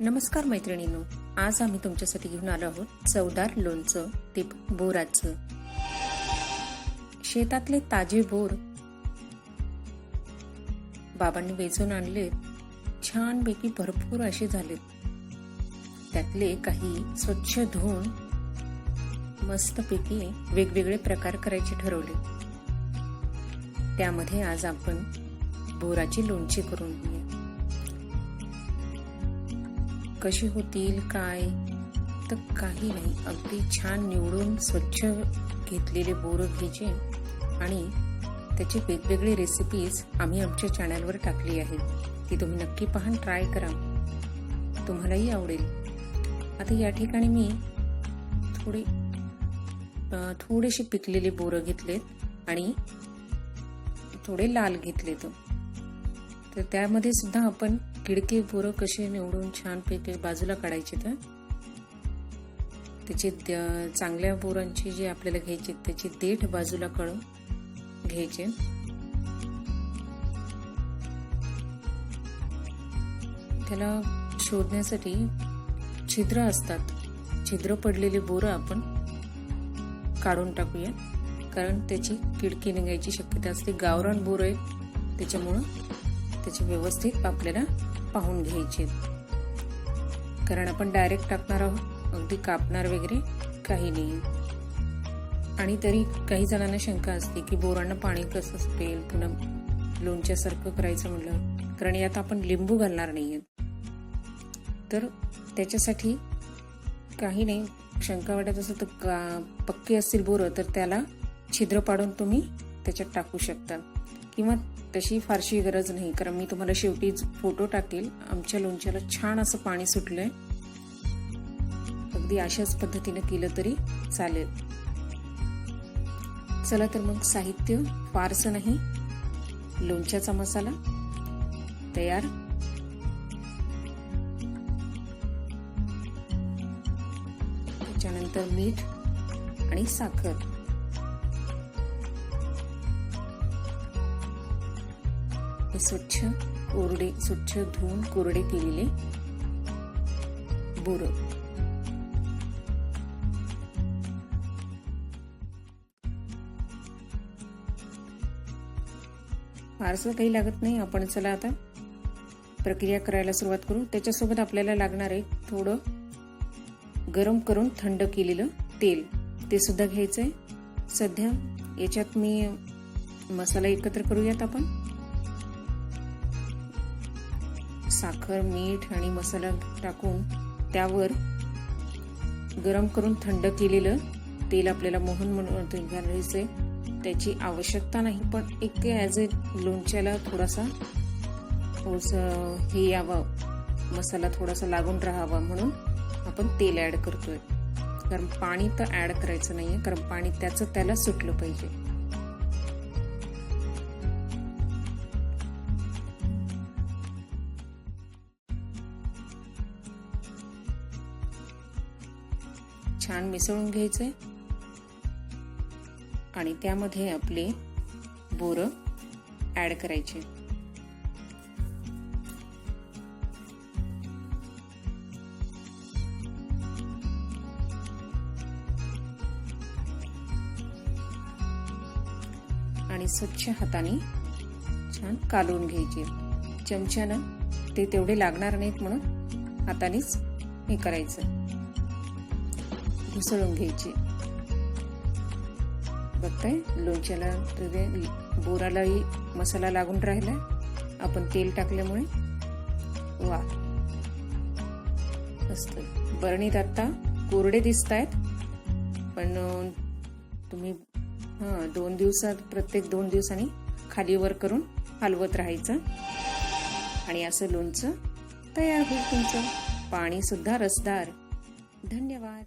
नमस्कार मैत्रिणींनो आज आम्ही तुमच्यासाठी घेऊन आलो आहोत चवदार लोणचं ते बोराचं. शेतातले ताजे बोर बाबांनी वेचून आणले छानपैकी भरपूर असे झालेत. त्यातले काही स्वच्छ धुवून मस्तपैकी वेगवेगळे प्रकार करायचे ठरवले. त्यामध्ये आज आपण बोराची लोणची करून घेऊ कशी होतील काय? तर काही नाही. अगदी छान निवडून स्वच्छ घेतलेले बोरं घ्यायचे आणि त्याचे वेगवेगळे रेसिपीज आम्ही आमच्या चॅनलवर टाकली आहे ती तुम्ही नक्की पाहून ट्राय करा. तुम्हालाही आवडेल. आता या ठिकाणी मी थोडे थोडेसे पिकलेले बोरं घेतलेत आणि थोडे लाल घेतलेत. तर त्यामध्ये सुद्धा आपण किडके बोरं कसे निवडून छानपैकी बाजूला काढायचे तर? त्याचे चांगल्या बोरांची जे आपल्याला घ्यायचे त्याचे देठ बाजूला काढून घ्यायचे. त्याला शोधण्यासाठी छिद्र असतात. छिद्र पडलेले बोरं आपण काढून टाकूया. कारण त्याची किडकी निघायची शक्यता असते. गावरान बोरं आहे त्याच्यामुळं त्याचे व्यवस्थित आपल्याला पाहून घ्यायचे कारण आपण डायरेक्ट टाकणार आहोत अगदी कापणार वगैरे काही नाही. आणि तरी काही जणांना शंका असते की बोरांना पाणी कसं सुटेल पुन्हा लोणच्यासारखं करायचं म्हटलं कारण यात आपण लिंबू घालणार नाही तर त्याच्यासाठी काही नाही शंका वाटत असेल तर का पक्के असतील बोरं तर त्याला छिद्र पाडून तुम्ही त्याच्यात टाकू शकता. किंवा तशी फारशी गरज नाही. कारण मी तुम्हाला शेवटी फोटो टाकेल. आमच्या लोणच्याला छान असं पाणी सुटलंय. अगदी अशाच पद्धतीने केलं तरी चालेल. चला तर मग साहित्य फारसं नाही. लोणच्याचा मसाला तयार. त्याच्यानंतर मीठ आणि साखर. स्वच्छ कोरडे स्वच्छ धुवून कोरडे केलेले बोर. फारसं काही लागत नाही. आपण चला आता प्रक्रिया करायला सुरुवात करू. त्याच्यासोबत आपल्याला लागणार आहे थोडं गरम करून थंड केलेलं तेल. ते सुद्धा घ्यायचंय. सध्या याच्यात मी मसाला एकत्र करूयात आपण. साखर मीठ आणि मसाला टाकून त्यावर गरम करून थंड केलेलं तेल आपल्याला मोहन म्हणून घालायचंय त्याची आवश्यकता नाही पण एक ॲज ए लोणच्याला थोडासा हे यावं. मसाला थोडासा लागून राहावा म्हणून आपण तेल ॲड करतोय. कारण पाणी तर ॲड करायचं नाही आहे कारण पाणी त्याचं त्याला सुटलं पाहिजे. छान मिसळून घ्यायचंय आणि त्यामध्ये आपले बोर ऍड करायचे. आणि स्वच्छ हाताने छान कालवून घ्यायचे. चमच्यानं ते तेवढे लागणार नाहीत म्हणून हातानेच हे करायचं. घुसळून घ्यायची. बघताय लोणच्याला बोरालाही मसाला लागून राहिला आपण तेल टाकल्यामुळे. वा. मस्त. बरणीत आता कोरडे दिसत आहेत पण तुम्ही हां दोन दिवसात प्रत्येक दोन दिवसांनी खालीवर करून हलवत राहायचं. आणि असं लोणचं तयार होईल तुमचं. पाणी सुद्धा रसदार. धन्यवाद.